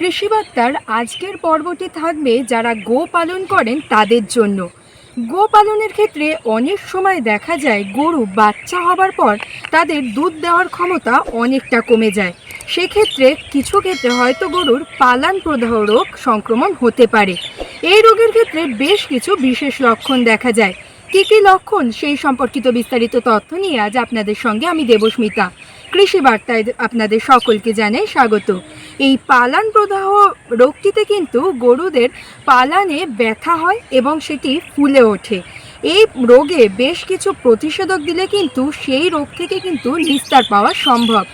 কৃষিবার্তার আজকের পর্বটি থাকবে যারা গো পালন করেন তাদের জন্য। গো পালনের ক্ষেত্রে অনেক সময় দেখা যায় গরু বাচ্চা হবার পর তাদের দুধ দেওয়ার ক্ষমতা অনেকটা কমে যায়। সেক্ষেত্রে কিছু ক্ষেত্রে হয়তো গরুর পালান প্রদাহ রোগ সংক্রমণ হতে পারে। এই রোগের ক্ষেত্রে বেশ কিছু বিশেষ লক্ষণ দেখা যায়। কী কী লক্ষণ সেই সম্পর্কিত বিস্তারিত তথ্য নিয়ে আজ আপনাদের সঙ্গে আমি দেবস্মিতা। কৃষি বার্তায় আপনাদের সকলকে জানাই স্বাগত। এই পালান প্রদাহ রোগটিতে কিন্তু গরুদের পালানে ব্যথা হয় এবং সেটি ফুলে ওঠে। এই রোগে বেশ কিছু প্রতিষেধক দিলে কিন্তু সেই রোগ থেকে কিন্তু নিস্তার পাওয়া সম্ভব।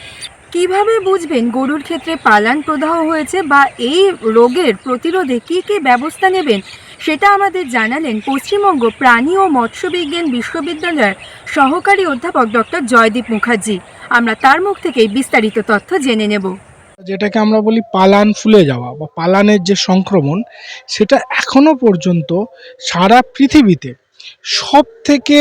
কীভাবে বুঝবেন গরুর ক্ষেত্রে পালান প্রদাহ হয়েছে বা এই রোগের প্রতিরোধে কী কী ব্যবস্থা নেবেন? সেটা আমাদের জানালেন পশ্চিমবঙ্গ প্রাণী ও মৎস্যবিজ্ঞান বিশ্ববিদ্যালয়ের সহকারী অধ্যাপক ডক্টর জয়দীপ মুখার্জি। আমরা তার মুখ থেকেই বিস্তারিত তথ্য জেনে নেব। যেটাকে আমরা বলি পালান ফুলে যাওয়া বা পালানের যে সংক্রমণ, সেটা এখনও পর্যন্ত সারা পৃথিবীতে সব থেকে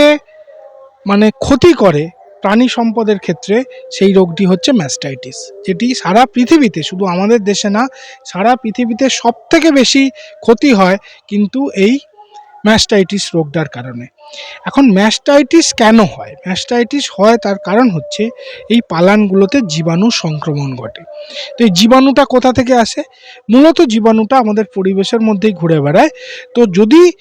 মানে ক্ষতি করে প্রাণী সম্পদের ক্ষেত্রে সেই রোগটি হচ্ছে ম্যাস্টাইটিস, যেটি সারা পৃথিবীতে, শুধু আমাদের দেশে না, সারা পৃথিবীতে সব থেকে বেশি ক্ষতি হয়। কিন্তু এই ম্যাস্টাইটিস রোগটার কারণে। এখন ম্যাস্টাইটিস কেন হয়? ম্যাস্টাইটিস হয় তার কারণ হচ্ছে এই পালানগুলোতে জীবাণু সংক্রমণ ঘটে। তো এই জীবাণুটা কোথা থেকে আসে? মূলত জীবাণুটা আমাদের পরিবেশের মধ্যেই ঘুরে বেড়ায়। তো যদি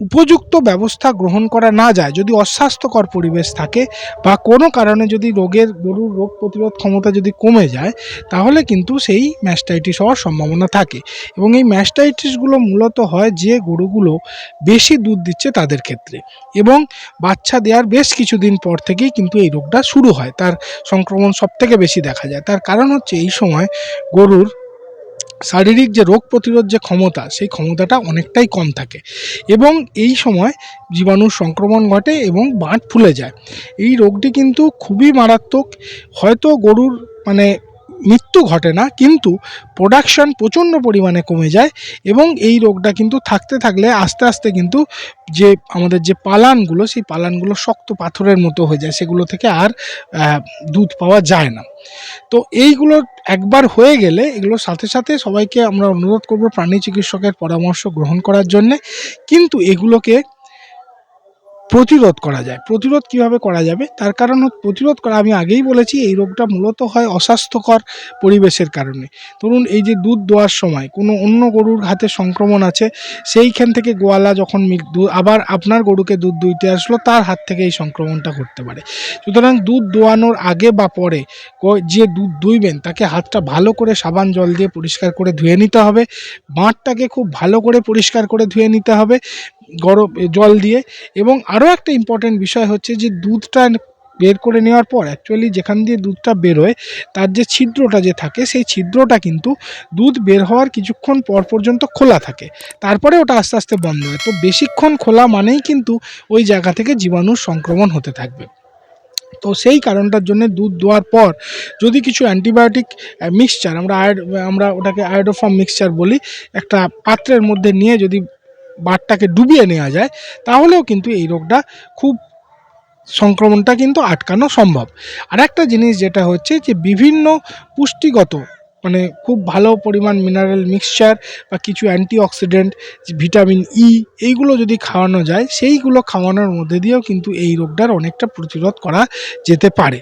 উপযুক্ত ব্যবস্থা গ্রহণ করা না যায়, যদি অস্বাস্থ্যকর পরিবেশ থাকে বা কোনো কারণে যদি রোগের, গরুর রোগ প্রতিরোধ ক্ষমতা যদি কমে যায়, তাহলে কিন্তু সেই ম্যাস্টাইটিস হওয়ার সম্ভাবনা থাকে। এবং এই ম্যাস্টাইটিসগুলো মূলত হয় যে গরুগুলো বেশি দুধ দিচ্ছে তাদের ক্ষেত্রে। এবং বাচ্চা দেওয়ার বেশ কিছুদিন পর থেকেই কিন্তু এই রোগটা শুরু হয়। তার সংক্রমণ সব থেকে বেশি দেখা যায়। তার কারণ হচ্ছে এই সময় গরুর শারীরিক যে রোগ প্রতিরোধ যে ক্ষমতা, সেই ক্ষমতাটা অনেকটাই কম থাকে। এবং এই সময় জীবাণুর সংক্রমণ ঘটে এবং বাঁট ফুলে যায়। এই রোগটি কিন্তু খুবই মারাত্মক। হয়তো গরুর মানে মৃত্যু ঘটে না, কিন্তু প্রোডাকশন প্রচণ্ড পরিমাণে কমে যায় এবং এই রোগটা কিন্তু থাকতে থাকলে আস্তে আস্তে কিন্তু যে আমাদের যে পালানগুলো, সেই পালানগুলো শক্ত পাথরের মতো হয়ে যায়, সেগুলো থেকে আর দুধ পাওয়া যায় না। তো এইগুলো একবার হয়ে গেলে এগুলোর সাথে সাথে সবাইকে আমরা অনুরোধ করব প্রাণী চিকিৎসকের পরামর্শ গ্রহণ করার জন্যে। কিন্তু এগুলোকে প্রতিরোধ করা যায়। প্রতিরোধ কীভাবে করা যাবে? তার কারণ প্রতিরোধ করা, আমি আগেই বলেছি, এই রোগটা মূলত হয় অস্বাস্থ্যকর পরিবেশের কারণে। ধরুন এই যে দুধ দোয়ার সময় কোনো অন্য গরুর হাতে সংক্রমণ আছে, সেইখান থেকে গোয়ালা যখন আবার আপনার গরুকে দুধ দুইতে আসলো, তার হাত থেকে এই সংক্রমণটা ঘটতে পারে। সুতরাং দুধ দোয়ানোর আগে বা পরে যে দুধ দুইবেন, তাকে হাতটা ভালো করে সাবান জল দিয়ে পরিষ্কার করে ধুয়ে নিতে হবে। বাঁটটাকে খুব ভালো করে পরিষ্কার করে ধুয়ে নিতে হবে। গরম জল দিয়ে। এবং আরও একটা ইম্পর্টেন্ট বিষয় হচ্ছে যে, দুধটা বের করে নেওয়ার পর অ্যাকচুয়ালি যেখান দিয়ে দুধটা বেরোয়, তার যে ছিদ্রটা যে থাকে, সেই ছিদ্রটা কিন্তু দুধ বের হওয়ার কিছুক্ষণ পর পর্যন্ত খোলা থাকে। তারপরে ওটা আস্তে আস্তে বন্ধ হয়। তো বেশিক্ষণ খোলা মানেই কিন্তু ওই জায়গা থেকে জীবাণুর সংক্রমণ হতে থাকবে। তো সেই কারণটার জন্য দুধ দোয়ার পর যদি কিছু অ্যান্টিবায়োটিক মিক্সচার আমরা আয়োড, আমরা ওটাকে আয়োডোফর্ম মিক্সচার বলি, একটা পাত্রের মধ্যে নিয়ে যদি বাটটাকে ডুবিয়ে নেওয়া যায়, তাহলেও কিন্তু এই রোগটা খুব সংক্রমণটা কিন্তু আটকানো সম্ভব। আর একটা জিনিস যেটা হচ্ছে যে বিভিন্ন পুষ্টিগত মানে খুব ভালো পরিমাণ মিনারেল মিক্সচার বা কিছু অ্যান্টিঅক্সিডেন্ট ভিটামিন ই এইগুলো যদি খাওয়ানো যায়, সেইগুলো খাওয়ানোর মধ্যে দিয়েও কিন্তু এই রোগটার অনেকটা প্রতিরোধ করা যেতে পারে।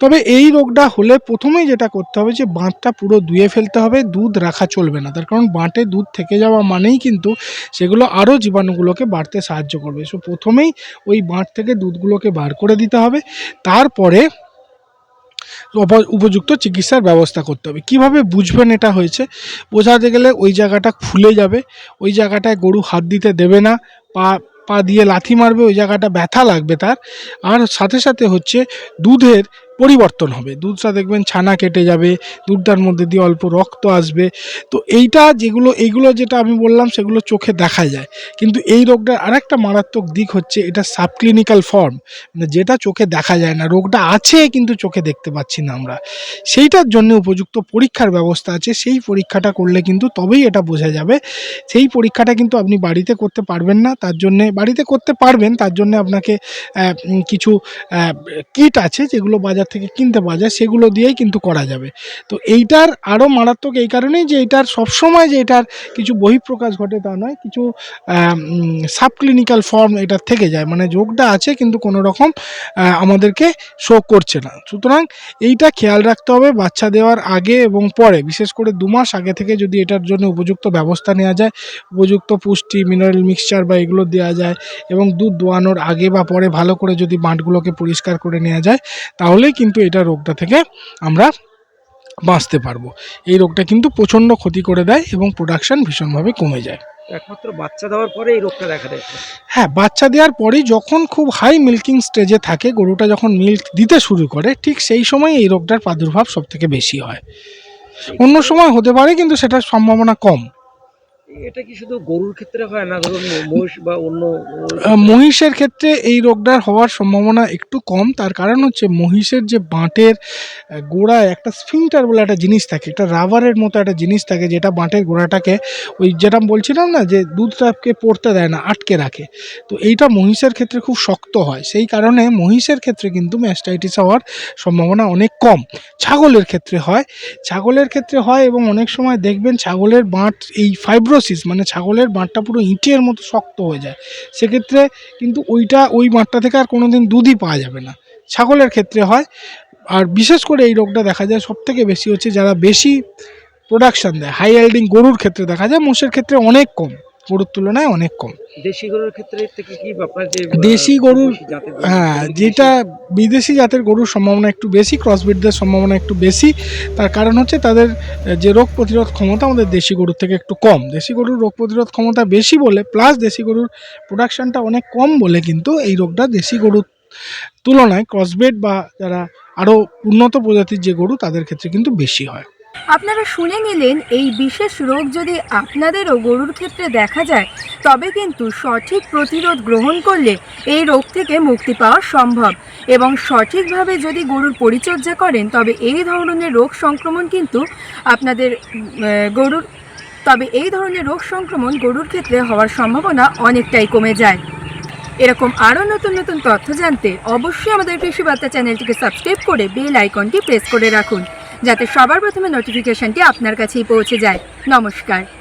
তবে এই রোগটা হলে প্রথমেই যেটা করতে হবে যে, বাঁধটা পুরো ধুয়ে ফেলতে হবে, দুধ রাখা চলবে না। তার কারণ বাঁটে দুধ থেকে যাওয়া মানেই কিন্তু সেগুলো আরও জীবাণুগুলোকে বাড়তে সাহায্য করবে। সো প্রথমেই ওই বাঁট থেকে দুধগুলোকে বার করে দিতে হবে। তারপরে উপযুক্ত চিকিৎসার ব্যবস্থা করতে হবে। কীভাবে বুঝবেন এটা হয়েছে? বোঝাতে গেলে ওই জায়গাটা খুলে যাবে। ওই জায়গাটায় গরু হাত দিতে দেবে না। পা পা দিয়ে লাথি মারবে। ওই জায়গাটা ব্যথা লাগবে তার। আর সাথে সাথে হচ্ছে দুধের পরিবর্তন হবে। দুধটা দেখবেন ছানা কেটে যাবে, দুধটার মধ্যে দিয়ে অল্প রক্ত আসবে। তো এইটা যেগুলো, এইগুলো যেটা আমি বললাম, সেগুলো চোখে দেখা যায়। কিন্তু এই রোগটার আরেকটা মারাত্মক দিক হচ্ছে, এটা সাবক্লিনিক্যাল ফর্ম মানে যেটা চোখে দেখা যায় না। রোগটা আছে, কিন্তু চোখে দেখতে পাচ্ছি না আমরা। সেইটার জন্য উপযুক্ত পরীক্ষার ব্যবস্থা আছে। সেই পরীক্ষাটা করলে কিন্তু তবেই এটা বোঝা যাবে। সেই পরীক্ষাটা কিন্তু আপনি বাড়িতে করতে পারবেন না। তার জন্যে, বাড়িতে করতে পারবেন, তার জন্য আপনাকে কিছু কিট আছে, যেগুলো বাজার থেকে কিনতে পাওয়া যায়, সেগুলো দিয়েই কিন্তু করা যাবে। তো এইটার আরও মারাত্মক এই কারণেই যে এটার সবসময় যে এটার কিছু বহিঃপ্রকাশ ঘটে তা নয়, কিছু সাবক্লিনিক্যাল ফর্ম এটার থেকে যায়। মানে যোগটা আছে কিন্তু কোনো রকম আমাদেরকে শো করছে না। সুতরাং এইটা খেয়াল রাখতে হবে বাচ্চা দেওয়ার আগে এবং পরে। বিশেষ করে দু মাস আগে থেকে যদি এটার জন্য উপযুক্ত ব্যবস্থা নেওয়া যায়, উপযুক্ত পুষ্টি মিনারেল মিক্সচার বা এগুলো দেওয়া যায় এবং দুধ দোয়ানোর আগে বা পরে ভালো করে যদি বাঁটগুলোকে পরিষ্কার করে নেওয়া যায়, তাহলেই কিন্তু এটা রোগটা থেকে আমরা বাঁচতে পারব। এই রোগটা কিন্তু প্রচণ্ড ক্ষতি করে দেয় এবং প্রোডাকশন ভীষণভাবে কমে যায়। একমাত্র বাচ্চা দেওয়ার পরে এই রোগটা দেখা দেয়। হ্যাঁ বাচ্চা দেওয়ার পরেই যখন খুব হাই মিল্কিং স্টেজে থাকে গরুটা যখন মিল্ক দিতে শুরু করে ঠিক সেই সময় এই রোগটার প্রাদুর্ভাব সব থেকে বেশি হয়। অন্য সময় হতে পারে কিন্তু সেটার সম্ভাবনা কম। এটা কি শুধু গরুর ক্ষেত্রে হয় না, ধরুন মহিষ বা অন্য মহিষের ক্ষেত্রে এই রোগটার হওয়ার সম্ভাবনা একটু কম। তার কারণ হচ্ছে মহিষের যে বাঁটের গোড়ায় একটা স্ফিংটার বলে একটা জিনিস থাকে, একটা রাবারের মতো একটা জিনিস থাকে, যেটা বাঁটের গোড়াটাকে ওই যেটা বলছিলাম না, যে দুধটাকে পড়তে দেয় না, আটকে রাখে। তো এইটা মহিষের ক্ষেত্রে খুব শক্ত হয়। সেই কারণে মহিষের ক্ষেত্রে কিন্তু ম্যাস্টাইটিস হওয়ার সম্ভাবনা অনেক কম। ছাগলের ক্ষেত্রে হয়। ছাগলের ক্ষেত্রে হয় এবং অনেক সময় দেখবেন ছাগলের বাঁট এই ফাইব্রোসিস মানে ছাগলের বাঁটটা পুরো ইঁটের মতো শক্ত হয়ে যায়। সেক্ষেত্রে কিন্তু ওইটা, ওই বাঁটটা থেকে আর কোনো দিন দুধই পাওয়া যাবে না। ছাগলের ক্ষেত্রে হয়। আর বিশেষ করে এই রোগটা দেখা যায় সব থেকে বেশি হচ্ছে যারা বেশি প্রোডাকশান দেয় হাই এল্ডিং গরুর ক্ষেত্রে দেখা যায়, মোষের ক্ষেত্রে অনেক কম। গরুর তুলনায় অনেক কম। দেশি গরুর ক্ষেত্রে থেকে কি আপনার যে দেশি গরুর- গরু, হ্যাঁ যেটা বিদেশি জাতের গরুর সম্ভাবনা একটু বেশি ক্রসবিটদের সম্ভাবনা একটু বেশি তার কারণ হচ্ছে তাদের যে রোগ প্রতিরোধ ক্ষমতা আমাদের দেশি গরুর থেকে একটু কম। দেশি গরুর রোগ প্রতিরোধ ক্ষমতা বেশি বলে প্লাস দেশি গরুর প্রোডাকশনটা অনেক কম বলে কিন্তু এই রোগটা দেশি গরুর তুলনায় ক্রসবেড বা যারা আরও উন্নত প্রজাতির যে গরু তাদের ক্ষেত্রে কিন্তু বেশি হয়। আপনারা শুনে নিলেন, এই বিশেষ রোগ যদি আপনাদেরও গরুর ক্ষেত্রে দেখা যায়, তবে কিন্তু সঠিক প্রতিরোধ গ্রহণ করলে এই রোগ থেকে মুক্তি পাওয়া সম্ভব। এবং সঠিকভাবে যদি গরুর পরিচর্যা করেন, তবে এই ধরনের রোগ সংক্রমণ কিন্তু আপনাদের গরুর, তবে এই ধরনের রোগ সংক্রমণ গরুর ক্ষেত্রে হওয়ার সম্ভাবনা অনেকটাই কমে যায়। এরকম আরও নতুন নতুন তথ্য জানতে অবশ্যই আমাদের কৃষি বার্তা চ্যানেলটিকে সাবস্ক্রাইব করে বেল আইকনটি প্রেস করে রাখুন। যাতে সবার প্রথমে নোটিফিকেশনটি আপনার কাছেই পৌঁছে যায়। নমস্কার।